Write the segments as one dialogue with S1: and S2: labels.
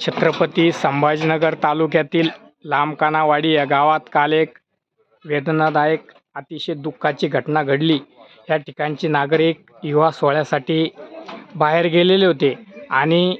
S1: छत्रपती संभाजीनगर तालुक्यातील लांबकानावाडी या गावात काल एक वेदनादायक अतिशय दुःखाची घटना घडली. या ठिकाणचे नागरिक युवा सोहळ्यासाठी बाहेर गेलेले होते आणि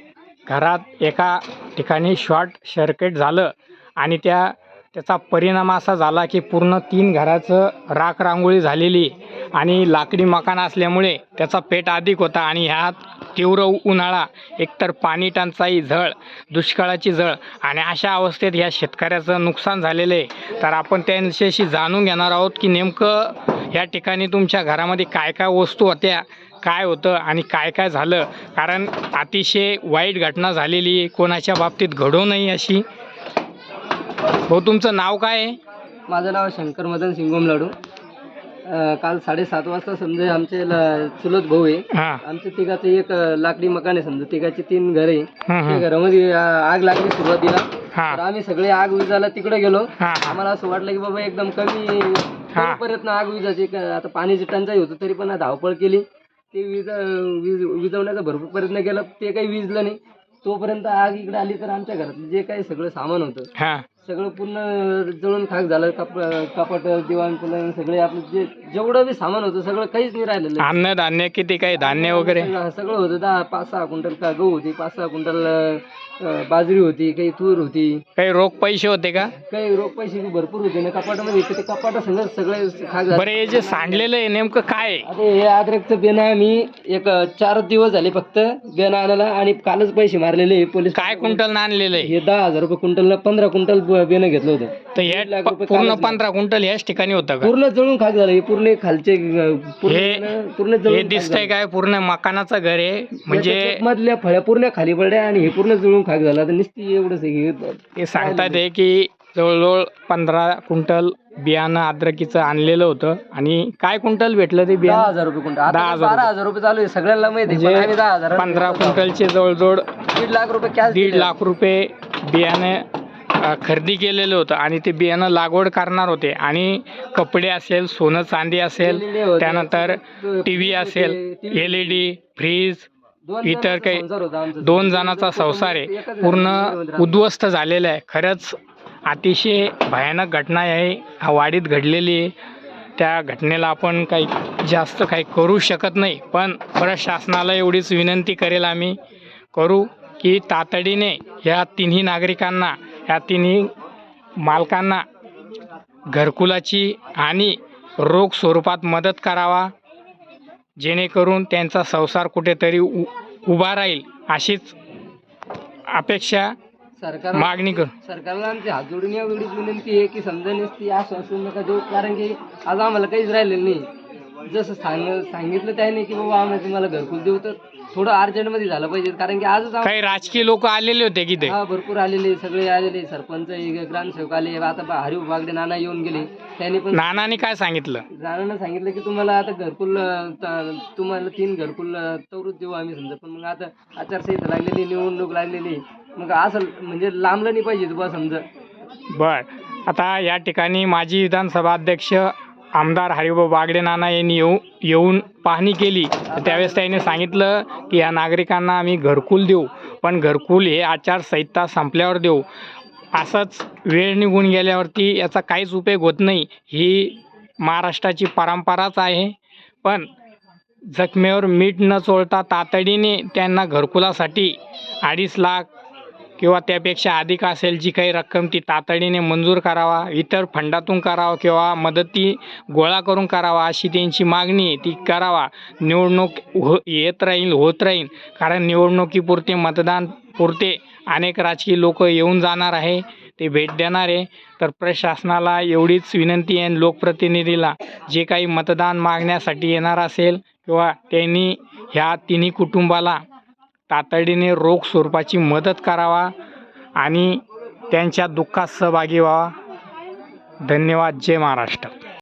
S1: घरात एका ठिकाणी शॉर्ट सर्किट झालं आणि त्या त्याचा परिणाम असा झाला की पूर्ण तीन घराचं राख रांगोळी झालेली आणि लाकडी मकान असल्यामुळे त्याचा पेट अधिक होता आणि ह्यात तीव्र उन्हाळा एकतर पाणी टंचाई झळ दुष्काळाची झळ आणि अशा अवस्थेत ह्या शेतकऱ्याचं नुकसान झालेलं आहे. तर आपण त्यांच्याशी जाणून घेणार आहोत की नेमकं या ठिकाणी तुमच्या घरामध्ये काय काय वस्तू होत्या काय होतं आणि काय काय झालं? कारण अतिशय वाईट घटना झालेली कोणाच्या बाबतीत घडू नये अशी भाऊ तुमचं नाव काय? आहे
S2: माझं नाव शंकर मदन सिंगोम लाडू. अं, काल साडेसात वाजता समजा आमचे ल- चुलत भाऊ आहे.
S1: हां.
S2: आमच्या तिघाचं एक अं, लाकडी मकान आहे समजा. तिघाची तीन घर आहे.
S1: हं,
S2: त्या
S1: हं.
S2: घरामध्ये अं, आग लागली सुरुवातीला. तर
S1: हां
S2: आम्ही सगळे आग विजायला तिकडे गेलो.
S1: हां
S2: आम्हाला असं वाटलं की बाबा एकदम कमी कमी प्रयत्न आग विजायची. क- आता पाण्याची टंचाई होती तरी पण धावपळ केली. ते विज वीज विजवण्याचा भरपूर प्रयत्न केला. ते काही विजलं नाही. तोपर्यंत आग इकडे आली तर आमच्या घरातलं जे काही सगळं सामान होतं.
S1: हां.
S2: सगळं पूर्ण जळून खाक झालं कप कपाट दिवाण पलंग सगळे आपलं जे जेवढं बी सामान होतं सगळं काहीच नाही राहिलेलं.
S1: अन्नधान्य किती काही धान्य वगैरे?
S2: सगळं सगळं होतं. दहा पाच सहा क्विंटल का गहू होती पाच सहा क्विंटल अं, बाजरी होती काही तूर होती.
S1: काही रोख पैसे होते का?
S2: काही रोख पैसे बी भरपूर होते. ना कपाटामध्ये ते कपाटा सगळं सगळे खाक झाले.
S1: बरं हे जे सांडलेलं आहे नेमकं काय आहे?
S2: आता हे अद्रकचं बेना आम्ही एक अं, चार दिवस झाले फक्त बेना आणायला आणि कालच पैसे मारलेले पोलीस
S1: काय क्विंटल आणलेलं आहे?
S2: हे दहा हजार रुपये क्विंटलला पंधरा क्विंटल ब- बेनं घेतलं होतं.
S1: तर
S2: दीड
S1: हे
S2: लाख
S1: प-
S2: रुपये
S1: पूर्ण पंधरा क्विंटल याच ठिकाणी होतं का?
S2: पूर्ण जळून खाक झालं. हे पूर्ण खालचे अं, पूर्ण
S1: हे-
S2: जळून
S1: हे दिसतंय. काय? पूर्ण मकानाचं घर आहे. म्हणजे
S2: मधल्या फळ्या पूर्ण खाली पडल्या आणि हे पूर्ण जळून खाक झाला. तर नुसती एवढंच आहे. की
S1: ते सांगतात आहे की जवळजवळ पंधरा क्विंटल बियाणं अद्रकीचं आणलेलं होतं. आणि काय क्विंटल भेटलं ते
S2: दहा
S1: बियाणं
S2: हजार रुपये क्विंटल.
S1: दहा
S2: आता
S1: हजार
S2: बारा हजार रुपये चालू आहे. सगळ्यांना माहिती आहे, पण आम्ही दहा हजार
S1: म्हणजे पंधरा क्विंटलचे जवळजवळ
S2: दीड लाख रुपये कॅश
S1: दीड लाख रुपये बियाणे खरेदी केलेलं होतं आणि ते बियाणं लागवड करणार होते. आणि कपडे असेल सोनं चांदी असेल. त्यानंतर टी व्ही असेल एल ई डी फ्रीज इतर काही. दोन जणांचा संसार आहे. पूर्ण उद्ध्वस्त झालेला आहे. खरंच अतिशय भयानक घटना आहे. हा वाडीत घडलेली आहे. त्या घटनेला आपण काही जास्त काही करू शकत नाही. पण प्रशासनाला एवढीच विनंती करेल आम्ही. करू की तातडीने ह्या तिन्ही नागरिकांना ह्या तिन्ही मालकांना घरकुलाची आणि रोख स्वरूपात मदत करावा जेणेकरून त्यांचा संसार कुठेतरी उ उभा राहील अशीच अपेक्षा
S2: सरकार
S1: मागणी कर
S2: सरकारला आमची हात जोडून एवढीच विनंती आहे की समजा नसती आश्वासन नका देऊ कारण की आज आम्हाला काहीच राहिलेलं नाही. जसं सांग सांगितलं त्याने की बाबा आम्ही तुम्हाला घरकुल देऊ तर थोडं अर्जंटमध्ये झालं पाहिजे कारण की आजच आम-
S1: काही राजकीय लोक आलेले होते की ते
S2: हा भरपूर आलेले सगळे आलेले सरपंच ग्रामसेवक आले. आता हरिभाऊ बागडे नाना येऊन गेले. त्यांनी पण
S1: नानाने काय सांगितलं?
S2: नानानं सांगितलं की तुम्हाला आता घरकुल अं, त- तुम्हाला तीन घरकुल अं, तवरूच देऊ आम्ही समजा. पण मग आता आचारसंहिता लागलेली निवडणूक लागलेली. मग असं म्हणजे लांबलं नाही पाहिजे तुम्हाला समजा.
S1: बर. आता या ठिकाणी माजी विधानसभा अध्यक्ष आमदार हरिभाऊ बागडे नाना यांनी येऊ येऊन पाहणी केली तर त्यावेळेस त्याने सांगितलं की या नागरिकांना आम्ही घरकुल देऊ पण घरकुल हे आचारसंहिता संपल्यावर देऊ. असंच वेळ निघून गेल्यावरती याचा काहीच उपयोग होत नाही ही महाराष्ट्राची परंपराच आहे. पण जखमेवर मीठ न चोळता तातडीने त्यांना घरकुलासाठी अडीच लाख किंवा त्यापेक्षा अधिक असेल जी काही रक्कम ती तातडीने मंजूर करावा इतर फंडातून करावा किंवा मदती गोळा करून करावा अशी त्यांची मागणी आहे ती करावा. निवडणूक हो येत राहील होत राहील. कारण निवडणुकीपुरते मतदान पुरते अनेक राजकीय लोक येऊन जाणार आहे ते भेट देणार आहे. तर प्रशासनाला एवढीच विनंती आहे लोकप्रतिनिधीला जे काही मतदान मागण्यासाठी येणार असेल किंवा त्यांनी ह्या तिन्ही कुटुंबाला तातडीने रोख स्वरूपाची मदत करावा आणि त्यांच्या दुःखात सहभागी व्हावा. धन्यवाद. जय महाराष्ट्र.